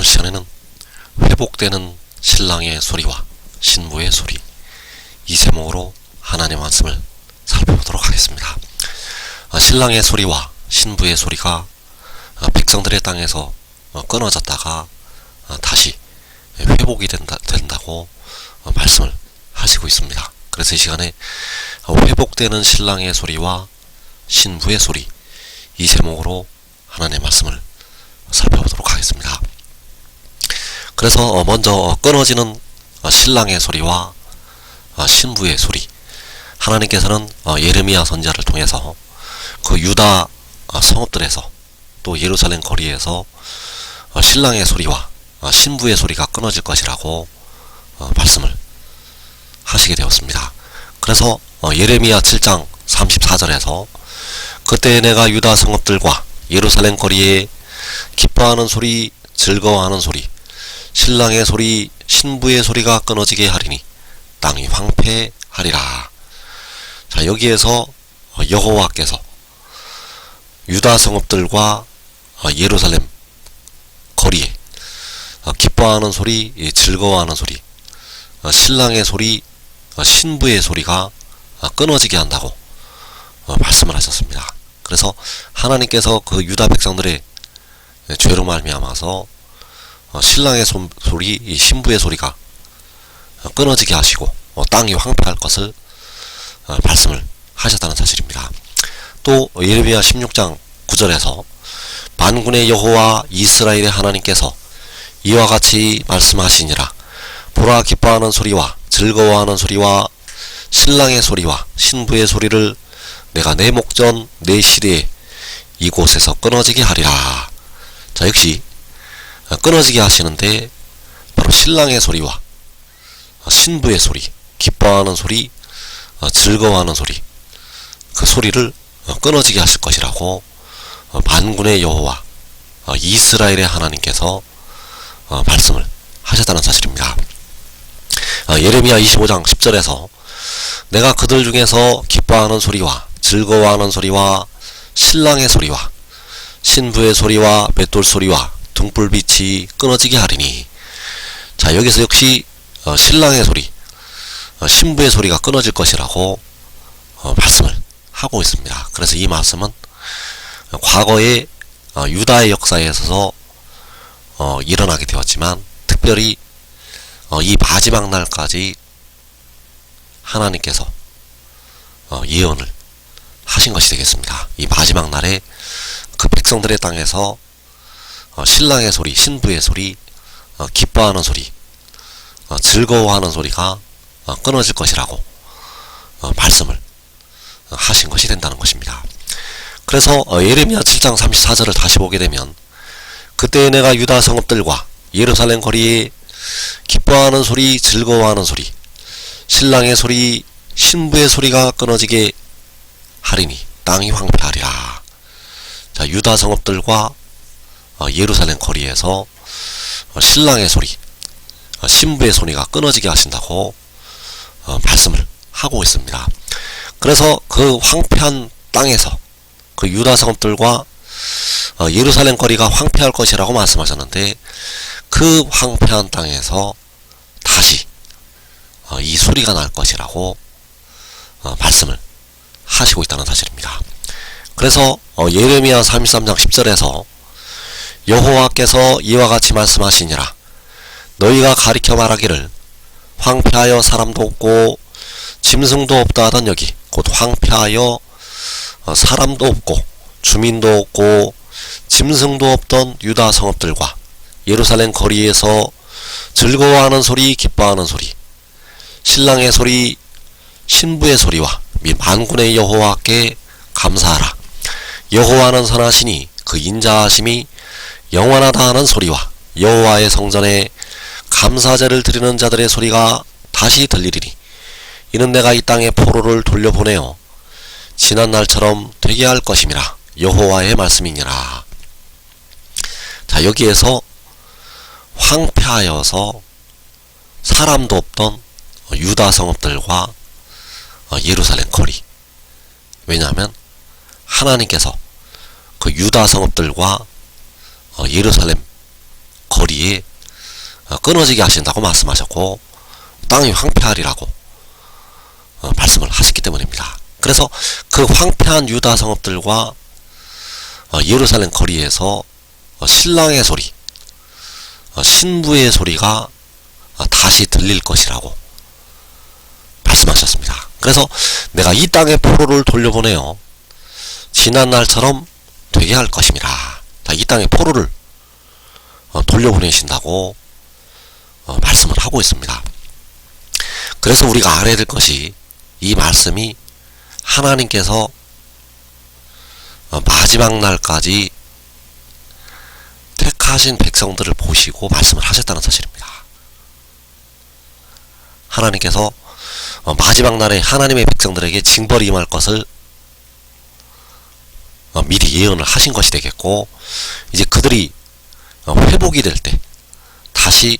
오늘 시간에는 회복되는 신랑의 소리와 신부의 소리 이 제목으로 하나님의 말씀을 살펴보도록 하겠습니다. 아, 신랑의 소리와 신부의 소리가 아, 백성들의 땅에서 어, 끊어졌다가 아, 다시 회복이 된다, 된다고 어, 말씀을 하시고 있습니다. 그래서 이 시간에 어, 회복되는 신랑의 소리와 신부의 소리 이 제목으로 하나님의 말씀을 살펴보도록 하겠습니다. 그래서 어, 먼저 어, 끊어지는 어, 신랑의 소리와 어, 신부의 소리 하나님께서는 어, 예레미야 선지자를 통해서 그 유다 어, 성읍들에서 또 예루살렘 거리에서 어, 신랑의 소리와 어, 신부의 소리가 끊어질 것이라고 어, 말씀을 하시게 되었습니다. 그래서 어, 예레미야 7장 34절에서 그때 내가 유다 성읍들과 예루살렘 거리에 기뻐하는 소리, 즐거워하는 소리, 신랑의 소리, 신부의 소리가 끊어지게 하리니 땅이 황폐하리라. 자, 여기에서 어, 여호와께서 유다 성읍들과 어, 예루살렘 거리에 어, 기뻐하는 소리, 예, 즐거워하는 소리, 어, 신랑의 소리, 어, 신부의 소리가 어, 끊어지게 한다고 어, 말씀을 하셨습니다. 그래서 하나님께서 그 유다 백성들의 예, 죄로 말미암아서 어, 신랑의 소, 이 신부의 소리가 어, 끊어지게 하시고 어, 땅이 황폐할 것을 어, 말씀을 하셨다는 사실입니다. 또 예레미야 16장 9절에서 만군의 여호와 이스라엘의 하나님께서 이와 같이 말씀하시니라 보라 기뻐하는 소리와 즐거워하는 소리와 신랑의 소리와 신부의 소리를 내가 내 목전 내 시대에 이곳에서 끊어지게 하리라. 자 역시 어, 끊어지게 하시는데 바로 신랑의 소리와 어, 신부의 소리, 기뻐하는 소리, 어, 즐거워하는 소리 그 소리를 어, 끊어지게 하실 것이라고 어, 만군의 여호와 어, 이스라엘의 하나님께서 어, 말씀을 하셨다는 사실입니다. 어, 예레미야 25장 10절에서 내가 그들 중에서 기뻐하는 소리와 즐거워하는 소리와 신랑의 소리와 신부의 소리와 맷돌 소리와 등불빛이 끊어지게 하리니 자 여기서 역시 어, 신랑의 소리 어, 신부의 소리가 끊어질 것이라고 어, 말씀을 하고 있습니다. 그래서 이 말씀은 어, 과거의 어, 유다의 역사에 있어서 어, 일어나게 되었지만 특별히 어, 이 마지막 날까지 하나님께서 어, 예언을 하신 것이 되겠습니다. 이 마지막 날에 그 백성들의 땅에서 어, 신랑의 소리, 신부의 소리, 어, 기뻐하는 소리, 어, 즐거워하는 소리가 어, 끊어질 것이라고 어, 말씀을 어, 하신 것이 된다는 것입니다. 그래서 어, 예레미야 7장 34절을 다시 보게 되면 그때 내가 유다 성읍들과 예루살렘 거리에 기뻐하는 소리, 즐거워하는 소리, 신랑의 소리, 신부의 소리가 끊어지게 하리니 땅이 황폐하리라. 자, 유다 성읍들과 어, 예루살렘 거리에서 어, 신랑의 소리, 어, 신부의 소리가 끊어지게 하신다고 어, 말씀을 하고 있습니다. 그래서 그 황폐한 땅에서 그 유다 성읍들과 어, 예루살렘 거리가 황폐할 것이라고 말씀하셨는데 그 황폐한 땅에서 다시 어, 이 소리가 날 것이라고 어, 말씀을 하시고 있다는 사실입니다. 그래서 어, 예레미야 33장 10절에서 여호와께서 이와 같이 말씀하시니라. 너희가 가리켜 말하기를 황폐하여 사람도 없고 짐승도 없다 하던 여기 곧 황폐하여 어, 사람도 없고 주민도 없고 짐승도 없던 유다 성읍들과 예루살렘 거리에서 즐거워하는 소리 기뻐하는 소리 신랑의 소리 신부의 소리와 및 만군의 여호와께 감사하라. 여호와는 선하시니 그 인자하심이 영원하다 하는 소리와 여호와의 성전에 감사제를 드리는 자들의 소리가 다시 들리리니 이는 내가 이 땅에 포로를 돌려보내어 지난 날처럼 되게 할 것임이라 여호와의 말씀이니라. 자 여기에서 황폐하여서 사람도 없던 유다 성읍들과 어, 예루살렘 거리 왜냐하면 하나님께서 그 유다 성읍들과 어, 예루살렘 거리에 어, 끊어지게 하신다고 말씀하셨고 땅이 황폐하리라고 어, 말씀을 하셨기 때문입니다. 그래서 그 황폐한 유다 성읍들과 어, 예루살렘 거리에서 어, 신랑의 소리, 어, 신부의 소리가 어, 다시 들릴 것이라고 말씀하셨습니다. 그래서 내가 이 땅의 포로를 돌려보내어 지난 날처럼 되게 할 것입니다. 자, 이 땅의 포로를 어, 돌려보내신다고 어, 말씀을 하고 있습니다. 그래서 우리가 알아야 될 것이 이 말씀이 하나님께서 어, 마지막 날까지 택하신 백성들을 보시고 말씀을 하셨다는 사실입니다. 하나님께서 어, 마지막 날에 하나님의 백성들에게 징벌이 임할 것을 어, 미리 예언을 하신 것이 되겠고 이제 그들이 어, 회복이 될 때 다시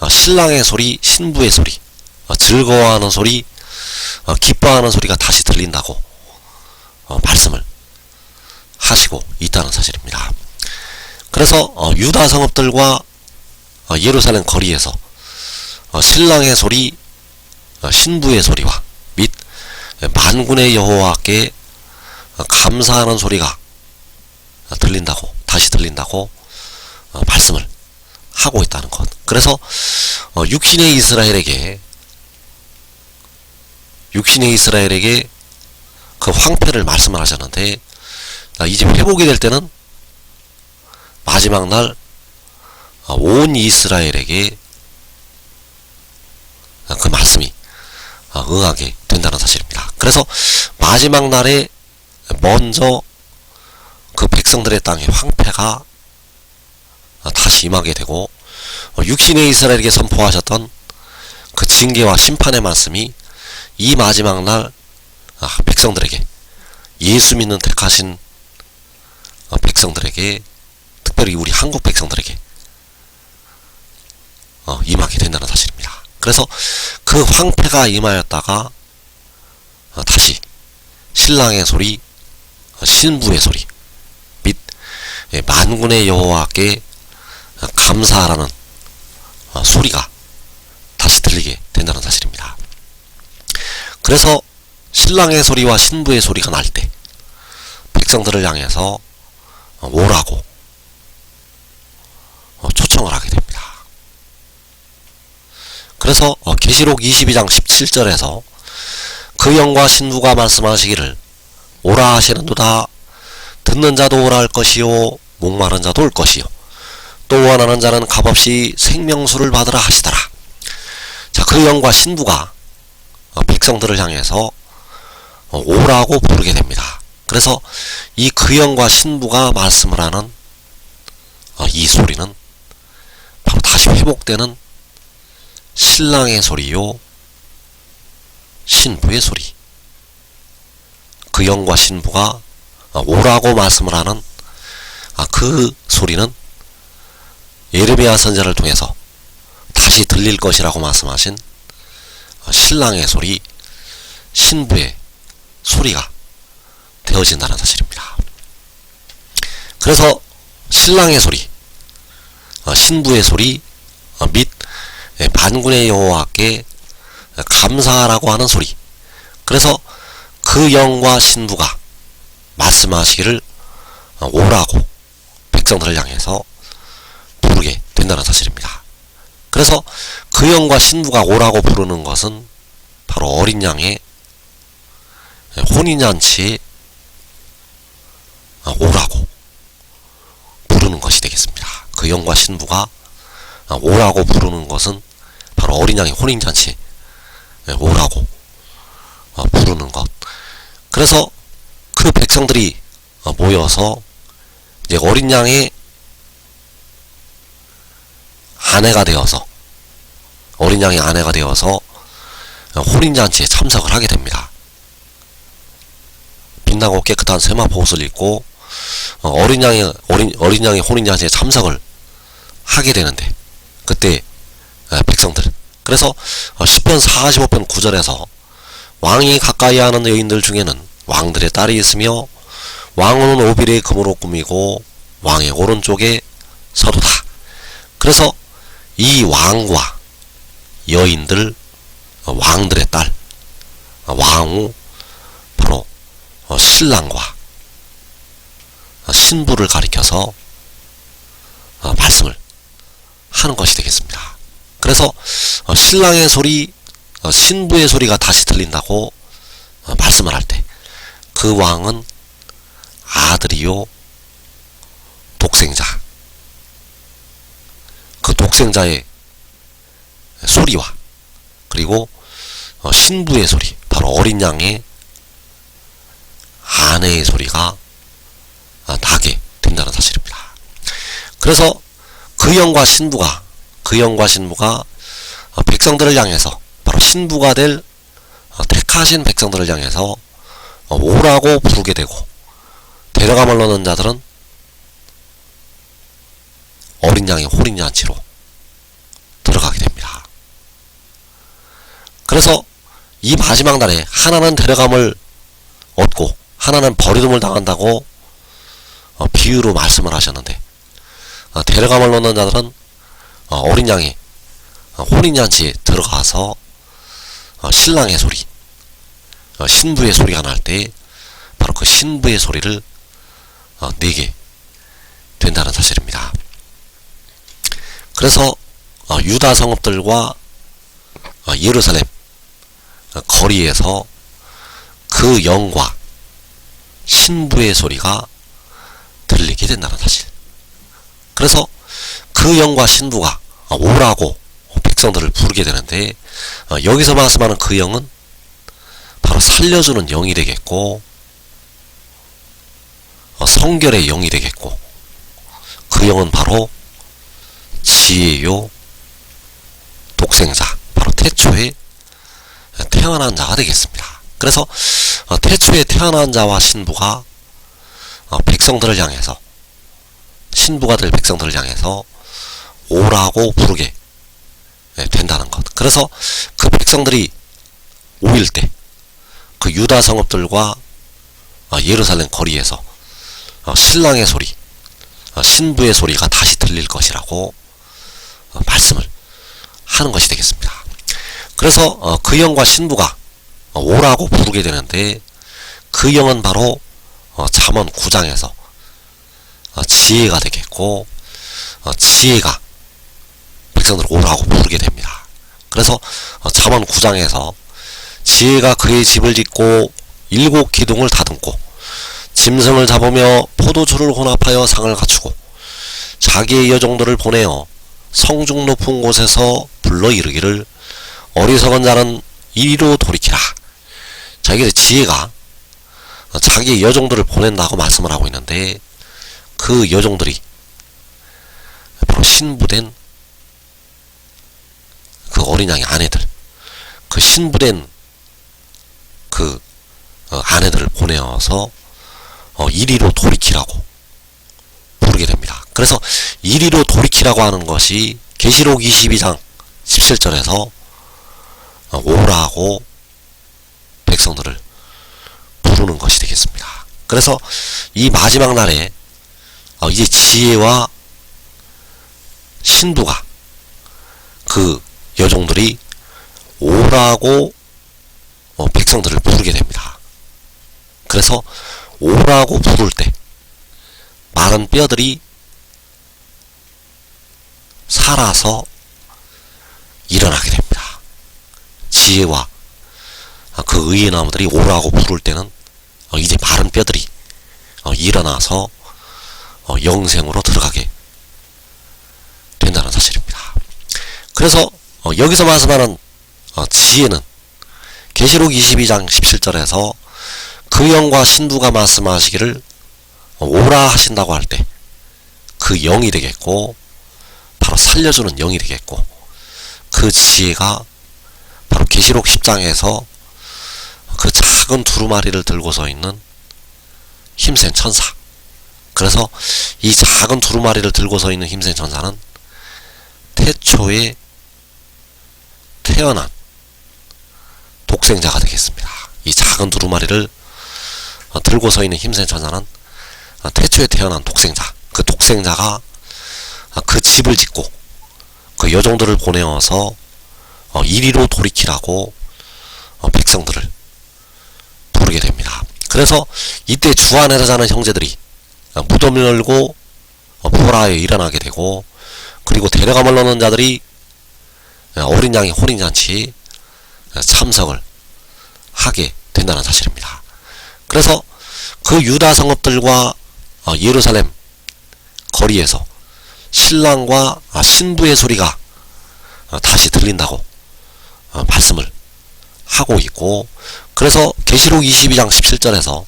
어, 신랑의 소리, 신부의 소리, 어, 즐거워하는 소리, 어, 기뻐하는 소리가 다시 들린다고 어, 말씀을 하시고 있다는 사실입니다. 그래서 어, 유다 성읍들과 어, 예루살렘 거리에서 어, 신랑의 소리, 어, 신부의 소리와 및 만군의 여호와께 어, 감사하는 소리가 어, 들린다고 다시 들린다고 어, 말씀을 하고 있다는 것. 그래서 어, 육신의 이스라엘에게 육신의 이스라엘에게 그 황폐를 말씀을 하셨는데 아, 이제 회복이 될 때는 마지막 날 온 이스라엘에게 아, 그 말씀이 아, 응하게 된다는 사실입니다. 그래서 마지막 날에 먼저 그 백성들의 땅에 황폐가 아, 다시 임하게 되고 어, 육신의 이스라엘에게 선포하셨던 그 징계와 심판의 말씀이 이 마지막 날 아, 백성들에게 예수 믿는 택하신 어, 백성들에게 특별히 우리 한국 백성들에게 어, 임하게 된다는 사실입니다. 그래서 그 황폐가 임하였다가 어, 다시 신랑의 소리, 어, 신부의 소리 및 예, 만군의 여호와께 어, 감사하라는 어, 소리가 다시 들리게 된다는 사실입니다. 그래서 신랑의 소리와 신부의 소리가 날 때 백성들을 향해서 어, 오라고 어, 초청을 하게 됩니다. 그래서 어, 계시록 22장 17절에서 그 영과 신부가 말씀하시기를 오라 하시는도다 듣는 자도 오라 할 것이요 목마른 자도 올 것이요 또 원하는 자는 값없이 생명수를 받으라 하시더라. 자, 그 영과 신부가 어, 백성들을 향해서 어, 오라고 부르게 됩니다. 그래서 이 그 영과 신부가 말씀을 하는 어, 이 소리는 바로 다시 회복되는 신랑의 소리요, 신부의 소리. 그 영과 신부가 어, 오라고 말씀을 하는 아, 그 소리는 예레미야 선자를 통해서 다시 들릴 것이라고 말씀하신 어, 신랑의 소리, 신부의 소리가 되어진다는 사실입니다. 그래서 신랑의 소리, 어, 신부의 소리 어, 및 예, 만군의 여호와께 감사하라고 하는 소리. 그래서 그 영과 신부가 말씀하시기를 어, 오라고 백성들을 향해서 부르게 된다는 사실입니다. 그래서 그 영과 신부가 오라고 부르는 것은 바로 어린 양의 혼인잔치에 어, 오라고 부르는 것이 되겠습니다. 그 영과 신부가 어, 오라고 부르는 것은 바로 어린 양의 혼인잔치에 오라고 어, 부르는 것. 그래서 그 백성들이 모여서 이제 어린 양의 아내가 되어서 어린 양의 아내가 되어서 혼인잔치에 참석을 하게 됩니다. 빛나고 깨끗한 세마포 옷을 입고 어, 어린 양의 어린 어린 양의 혼인잔치에 참석을 하게 되는데 그때 에, 백성들 그래서 어, 10편 45편 9절에서 왕이 가까이 하는 여인들 중에는 왕들의 딸이 있으며 왕은 오빌의 금으로 꾸미고 왕의 오른쪽에 서도다. 그래서 이 왕과 여인들 어, 왕들의 딸 어, 왕후 바로 어, 신랑과 어, 신부를 가리켜서 어, 말씀을 하는 것이 되겠습니다. 그래서 어, 신랑의 소리, 어, 신부의 소리가 다시 들린다고 어, 말씀을 할 때 그 왕은 아들이요 독생자 그 독생자의 소리와 그리고 어, 신부의 소리 바로 어린 양의 아내의 소리가 아, 나게 된다는 사실입니다. 그래서 그 영과 신부가 그 영과 신부가 어, 백성들을 향해서 신부가 될 어, 택하신 백성들을 향해서 어, 오라고 부르게 되고 데려감을 넣는 자들은 어린 양의 호린 잔치로 들어가게 됩니다. 그래서 이 마지막 날에 하나는 데려감을 얻고 하나는 버리둠을 당한다고 어, 비유로 말씀을 하셨는데 어, 데려감을 넣는 자들은 어, 어린 양이 어, 혼인잔치에 들어가서 어, 신랑의 소리, 어, 신부의 소리가 날 때 바로 그 신부의 소리를 어, 내게 된다는 사실입니다. 그래서 어, 유다 성읍들과 어, 예루살렘 어, 거리에서 그 영과 신부의 소리가 들리게 된다는 사실. 그래서 그 영과 신부가 어, 오라고 백성들을 부르게 되는데 어, 여기서 말씀하는 그 영은 바로 살려주는 영이 되겠고 어, 성결의 영이 되겠고 그 영은 바로 지혜요 독생자 바로 태초에 태어난 자가 되겠습니다. 그래서 어, 태초에 태어난 자와 신부가 어, 백성들을 향해서 신부가 될 백성들을 향해서 오라고 부르게 예, 된다는 것. 그래서 그 백성들이 오일 때 그 유다 성읍들과 어, 예루살렘 거리에서 어, 신랑의 소리, 어, 신부의 소리가 다시 들릴 것이라고 어, 말씀을 하는 것이 되겠습니다. 그래서 어, 그 영과 신부가 어, 오라고 부르게 되는데 그 영은 바로 어, 잠언 9장에서 어, 지혜가 되겠고 어, 지혜가 백성들을 오라고 부르게 됩니다. 그래서 어, 잠언 9장에서 지혜가 그의 집을 짓고 일곱 기둥을 다듬고 짐승을 잡으며 포도주를 혼합하여 상을 갖추고 자기의 여종들을 보내어 성중 높은 곳에서 불러 이르기를 어리석은 자는 이리로 돌이키라. 자, 이게 지혜가 자기의 여종들을 보낸다고 말씀을 하고 있는데 그 여종들이 바로 신부된 그 어린 양의 아내들, 그 신부된 그 어, 아내들을 보내어서 어, 이리로 돌이키라고 부르게 됩니다. 그래서 이리로 돌이키라고 하는 것이 계시록 22장 17절에서 어, 오라고 백성들을 부르는 것이 되겠습니다. 그래서 이 마지막 날에 어, 이제 지혜와 신부가 그 여종들이 오라고 어, 백성들을 부르게 됩니다. 그래서 오라고 부를 때 마른 뼈들이 살아서 일어나게 됩니다. 지혜와 그 의의 나무들이 오라고 부를 때는 어, 이제 마른 뼈들이 어, 일어나서 어, 영생으로 들어가게 된다는 사실입니다. 그래서 어, 여기서 말씀하는 어, 지혜는 계시록 22장 17절에서 그 영과 신부가 말씀하시기를 어, 오라 하신다고 할 때 그 영이 되겠고 바로 살려주는 영이 되겠고 그 지혜가 바로 계시록 10장에서 그 작은 두루마리를 들고 서 있는 힘센 천사. 그래서 이 작은 두루마리를 들고 서 있는 힘센 천사는 태초에 태어난 독생자가 되겠습니다. 이 작은 두루마리를 어, 들고 서 있는 힘센 천사는 어, 태초에 태어난 독생자, 그 독생자가 어, 그 집을 짓고 그 여종들을 보내어서 어, 이리로 돌이키라고 어, 백성들을 부르게 됩니다. 그래서 이때 주 안에서 자는 형제들이 어, 무덤을 열고 어, 보라에 일어나게 되고 그리고 데려감을 넣는 자들이 어, 어린 양의 혼인잔치 어, 참석을 하게 된다는 사실입니다. 그래서 그 유다 성읍들과 어, 예루살렘 거리에서 신랑과 아, 신부의 소리가 어, 다시 들린다고 어, 말씀을 하고 있고 그래서 계시록 22장 17절에서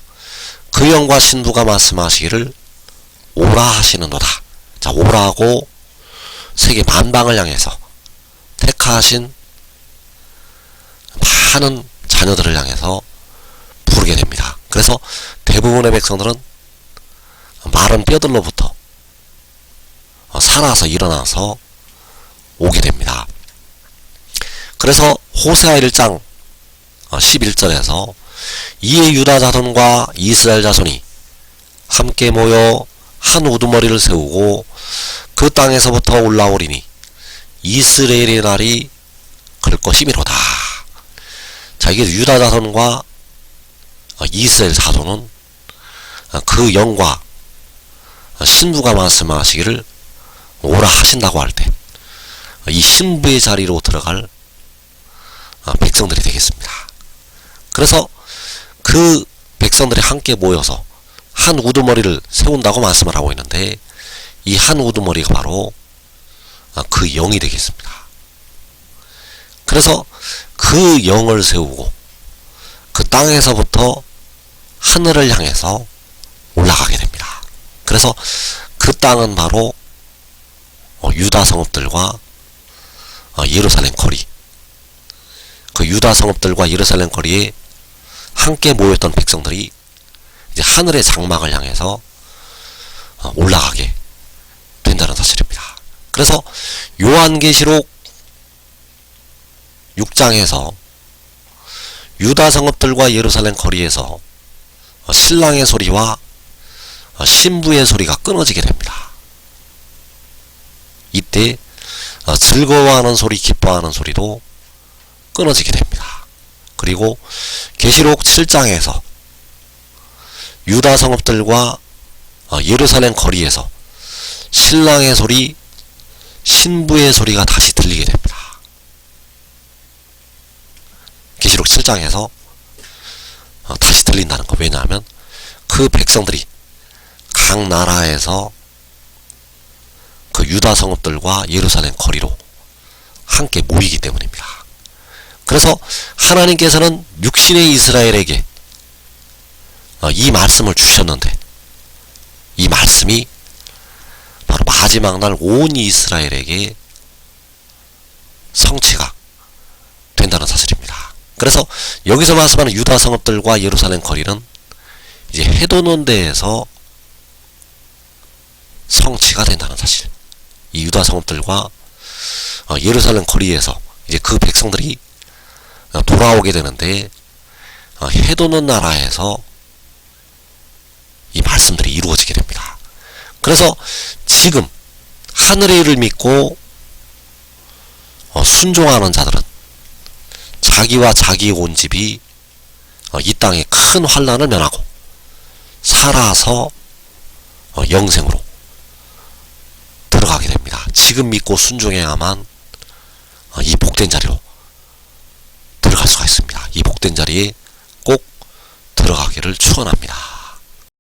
그 영과 신부가 말씀하시기를 오라 하시는도다. 자 오라고 세계 만방을 향해서 택하신 많은 자녀들을 향해서 부르게 됩니다. 그래서 대부분의 백성들은 마른 뼈들로부터 어, 살아서 일어나서 오게 됩니다. 그래서 호세아 1장 11절에서 이에 유다 자손과 이스라엘 자손이 함께 모여 한 우두머리를 세우고 그 땅에서부터 올라오리니 이스라엘의 날이 그럴 것이미로다. 자 이게 유다 자손과 어, 이스라엘 자손은 어, 그 영과 어, 신부가 말씀하시기를 오라 하신다고 할 때 이 신부의 자리로 들어갈 어, 백성들이 되겠습니다. 그래서 그 백성들이 함께 모여서 한 우두머리를 세운다고 말씀을 하고 있는데 이 한 우두머리가 바로 어, 그 영이 되겠습니다. 그래서 그 영을 세우고 그 땅에서부터 하늘을 향해서 올라가게 됩니다. 그래서 그 땅은 바로 어, 유다 성읍들과 어, 예루살렘 거리 그 유다 성읍들과 예루살렘 거리에 함께 모였던 백성들이 이제 하늘의 장막을 향해서 어, 올라가게 된다는 사실입니다. 그래서 요한계시록 6장에서 유다 성읍들과 예루살렘 거리에서 어, 신랑의 소리와 어, 신부의 소리가 끊어지게 됩니다. 이때 어, 즐거워하는 소리, 기뻐하는 소리도 끊어지게 됩니다. 그리고 계시록 7장에서 유다 성읍들과 어, 예루살렘 거리에서 신랑의 소리, 신부의 소리가 다시 들리게 됩니다. 계시록 7장에서 어, 다시 들린다는 거. 왜냐하면 그 백성들이 각 나라에서 그 유다 성읍들과 예루살렘 거리로 함께 모이기 때문입니다. 그래서 하나님께서는 육신의 이스라엘에게 어, 이 말씀을 주셨는데 이 말씀이 마지막 날 온 이스라엘에게 성취가 된다는 사실입니다. 그래서 여기서 말씀하는 유다 성읍들과 예루살렘 거리는 이제 해도는 데에서 성취가 된다는 사실. 이 유다 성읍들과 어, 예루살렘 거리에서 이제 그 백성들이 어, 돌아오게 되는데 어, 해도는 나라에서 이 말씀들이 이루어지게 됩니다. 그래서 지금 하늘의 일을 믿고 어, 순종하는 자들은 자기와 자기의 온 집이 어, 이 땅에 큰 환란을 면하고 살아서 어, 영생으로 들어가게 됩니다. 지금 믿고 순종해야만 어, 이 복된 자리로 들어갈 수가 있습니다. 이 복된 자리에 꼭 들어가기를 축원합니다.